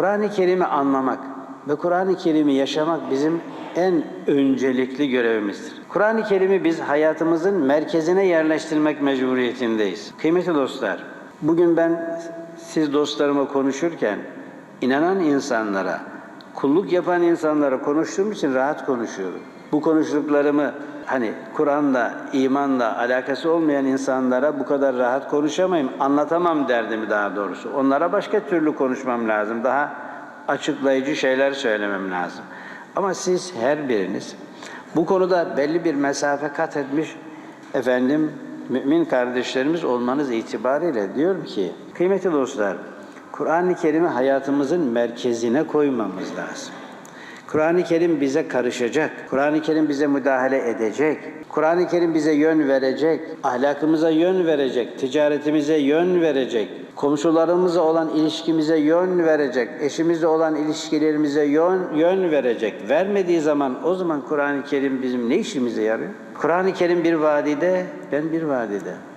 Kur'an-ı Kerim'i anlamak ve Kur'an-ı Kerim'i yaşamak bizim en öncelikli görevimizdir. Kur'an-ı Kerim'i biz hayatımızın merkezine yerleştirmek mecburiyetindeyiz. Kıymetli dostlar, bugün ben siz dostlarıma konuşurken inanan insanlara, kulluk yapan insanlara konuştuğum için rahat konuşuyorum. Bu konuştuklarımı hani Kur'an'la, imanla alakası olmayan insanlara bu kadar rahat konuşamayım, anlatamam derdimi daha doğrusu. Onlara başka türlü konuşmam lazım. Daha açıklayıcı şeyler söylemem lazım. Ama siz her biriniz bu konuda belli bir mesafe kat etmiş efendim mümin kardeşlerimiz olmanız itibariyle diyorum ki kıymetli dostlar Kur'an-ı Kerim'i hayatımızın merkezine koymamız lazım. Kur'an-ı Kerim bize karışacak. Kur'an-ı Kerim bize müdahale edecek. Kur'an-ı Kerim bize yön verecek. Ahlakımıza yön verecek. Ticaretimize yön verecek. Komşularımızla olan ilişkimize yön verecek. Eşimizle olan ilişkilerimize yön, yön verecek. Vermediği zaman o zaman Kur'an-ı Kerim bizim ne işimize yarıyor? Kur'an-ı Kerim bir vadide, ben bir vadide.